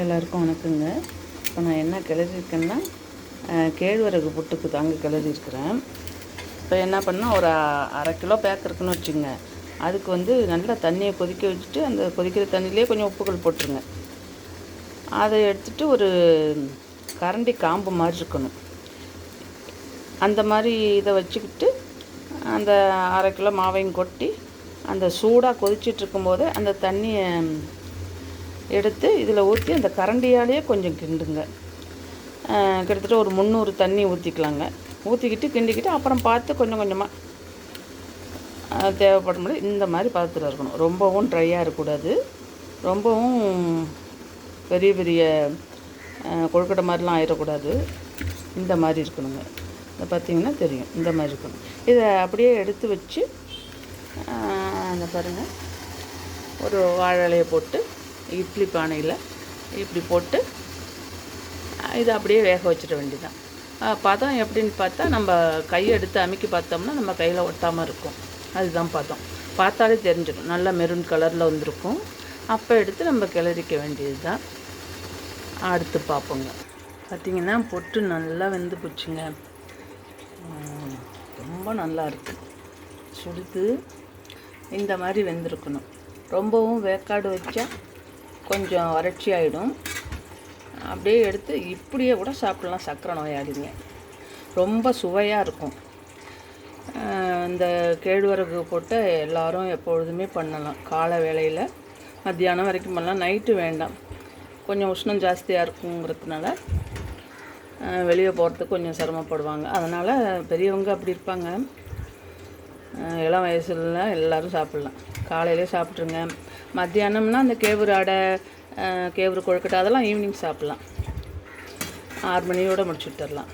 எல்லாருக்கும் வணக்கங்க. இப்போ நான் என்ன கிளறியிருக்கேன்னா கேழ்வரகு புட்டுக்கு தாங்க கிளறியிருக்கிறேன். இப்போ என்ன பண்ணால் ஒரு அரை கிலோ பேக் இருக்குன்னு வச்சுங்க அதுக்கு வந்து நல்லா தண்ணியை கொதிக்க வச்சுட்டு அந்த கொதிக்கிற தண்ணியிலே கொஞ்சம் உப்புகள் போட்டுருங்க. அதை எடுத்துட்டு ஒரு கரண்டி காம்பு மாதிரி இருக்கணும். அந்த மாதிரி இதை வச்சுக்கிட்டு அந்த அரை கிலோ மாவையும் கொட்டி அந்த சூடாக கொதிச்சிட்டு இருக்கும்போது அந்த தண்ணியை எடுத்து இதில் ஊற்றி அந்த கரண்டியாலேயே கொஞ்சம் கிண்டுங்க. கிட்டத்தட்ட ஒரு முந்நூறு தண்ணி ஊற்றிக்கலாங்க. ஊற்றிக்கிட்டு கிண்டிக்கிட்டு அப்புறம் பார்த்து கொஞ்சம் கொஞ்சமாக தேவைப்படும் போது இந்த மாதிரி பதத்தில் இருக்கணும். ரொம்பவும் ட்ரையாக இருக்கக்கூடாது. ரொம்பவும் பெரிய பெரிய கொழுக்கட்டை மாதிரிலாம் ஆயிடக்கூடாது. இந்த மாதிரி இருக்கணுங்க. இதை பார்த்திங்கன்னா தெரியும். இந்த மாதிரி இருக்கணும். இதை அப்படியே எடுத்து வச்சு அந்த பாருங்கள் ஒரு வாழை இலையை போட்டு இட்லி பானையில் இப்படி போட்டு இதை அப்படியே வேக வச்சிட வேண்டியதான் பதம் எப்படின்னு பார்த்தா நம்ம கையை எடுத்து அமுக்கி பார்த்தோம்னா நம்ம கையில் ஒட்டாமல் இருக்கும். அதுதான் பதம். பார்த்தாலே தெரிஞ்சிடும். நல்லா மெரூன் கலரில் வந்திருக்கும். அப்போ எடுத்து நம்ம கிளறிக்க வேண்டியது தான் அடுத்து பார்ப்போங்க. பார்த்தீங்கன்னா பொட்டு நல்லா வெந்து போச்சுங்க. ரொம்ப நல்லா இருக்குது சுடுது. இந்த மாதிரி வெந்திருக்கணும். ரொம்பவும் வேக்காடு வச்சா கொஞ்சம் வறட்சி ஆகிடும் அப்படியே எடுத்து இப்படியே கூட சாப்பிடலாம் சக்கரை நோயாளிங்க. ரொம்ப சுவையாக இருக்கும். இந்த கேழ்வரகு போட்டு எல்லோரும் எப்பொழுதுமே பண்ணலாம். காலை வேளையில் மத்தியானம் வரைக்கும் பண்ணலாம். நைட்டு வேண்டாம். கொஞ்சம் உஷ்ணம் ஜாஸ்தியாக இருக்குங்கிறதுனால வெளியே போகிறதுக்கு கொஞ்சம் சிரமப்படுவாங்க. அதனால் பெரியவங்க அப்படி இருப்பாங்க. இளம் வயசுல எல்லோரும் சாப்பிட்லாம். காலையிலே சாப்பிட்ருங்க மத்தியானம்னா அந்த கேவுரு அடை கேவுரு கொழுக்கட்டை அதெல்லாம் ஈவினிங் சாப்பிட்லாம். ஆறு மணியோட முடிச்சு விட்டுறலாம்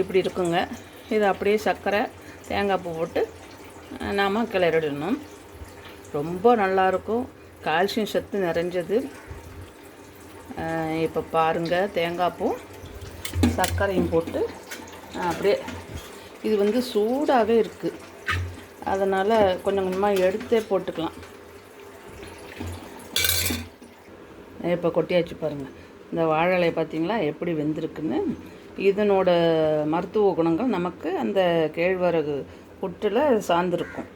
இப்படி இருக்குங்க. இது அப்படியே சர்க்கரை தேங்காய் பூ போட்டு நாம் கிளறிடணும். ரொம்ப நல்லாயிருக்கும் கால்சியம் சத்து நிறைஞ்சது. இப்போ பாருங்கள் தேங்காய் பூ சர்க்கரையும் போட்டு அப்படியே இது வந்து சூடாகவே இருக்குது அதனால் கொஞ்சம் கொஞ்சமாக எடுத்தே போட்டுக்கலாம். இப்போ கொட்டியாச்சு பாருங்கள் இந்த வாழை இலையை பார்த்தீங்களா எப்படி வெந்திருக்குன்னு. இதனோட மருத்துவ குணங்கள் நமக்கு அந்த கேழ்வரகு புட்டில் சார்ந்திருக்கும்.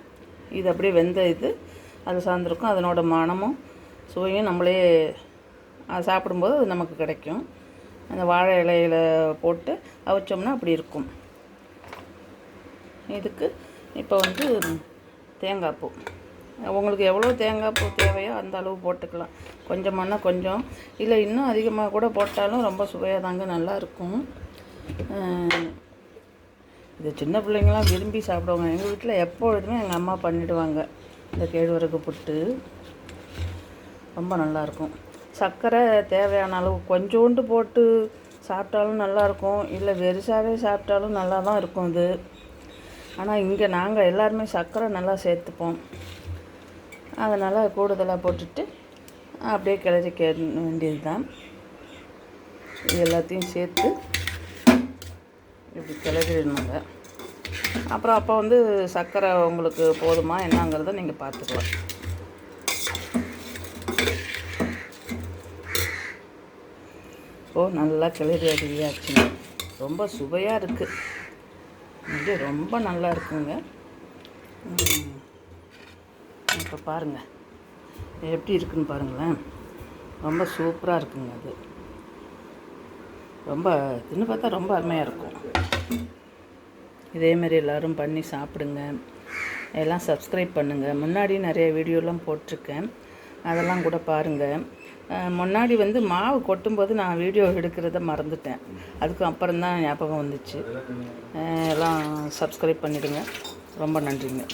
இது அப்படியே வெந்த இது. அது சார்ந்திருக்கும். அதனோட மனமும் சுவையும் நம்மளே சாப்பிடும்போது அது நமக்கு கிடைக்கும். அந்த வாழை இலையில் போட்டு அவிச்சோம்னா அப்படி இருக்கும். இதுக்கு இப்போ வந்து தேங்காய் பூ. உங்களுக்கு எவ்வளோ தேங்காய் பூ தேவையோ அந்த அளவு போட்டுக்கலாம். கொஞ்சமானா கொஞ்சம். இல்லை இன்னும் அதிகமாக கூட போட்டாலும் ரொம்ப சுவையாக தாங்க நல்லா இருக்கும். இது சின்ன பிள்ளைங்களாம் விரும்பி சாப்பிடுவாங்க. எங்கள் வீட்டில் எப்பொழுதுமே எங்கள் அம்மா பண்ணிவிடுவாங்க இந்த கேழ்வரகு புட்டு. ரொம்ப நல்லாயிருக்கும் சர்க்கரை தேவையான அளவு கொஞ்சோண்டு போட்டு சாப்பிட்டாலும் நல்லாயிருக்கும் இல்லை வெறுசாகவே சாப்பிட்டாலும் நல்லா தான் இருக்கும் இது ஆனால் இங்கே நாங்கள் எல்லாருமே சர்க்கரை நல்லா சேர்த்துப்போம். அதனால் கூடுதலாக போட்டுட்டு அப்படியே கிளறிக்க வேண்டியது தான் எல்லாத்தையும் சேர்த்து இப்படி கிளறிடணுங்க. அப்புறம் அப்போ வந்து சர்க்கரை உங்களுக்கு போதுமா என்னங்கிறத நீங்கள் பார்த்துக்கலாம். ஓ நல்லா கிளறி அடியாச்சுங்க. ரொம்ப சுவையாக இருக்குது இது ரொம்ப நல்லா இருக்குங்க. இப்போ பாருங்கள் எப்படி இருக்குன்னு பாருங்களேன். ரொம்ப சூப்பராக இருக்குங்க அது. ரொம்ப தின்னு பார்த்தா ரொம்ப அருமையாக இருக்கும். இதேமாரி எல்லோரும் பண்ணி சாப்பிடுங்க. எல்லாம் சப்ஸ்கிரைப் பண்ணுங்கள் முன்னாடி நிறைய வீடியோலாம் போட்டிருக்கேன். அதெல்லாம் கூட பாருங்கள் முன்னாடி வந்து மாவு கொட்டும்போது நான் வீடியோ எடுக்கிறத மறந்துட்டேன். அதுக்கு அப்புறம் தான் ஞாபகம் வந்துச்சு. எல்லாம் சப்ஸ்கிரைப் பண்ணிவிடுங்க ரொம்ப நன்றிங்க.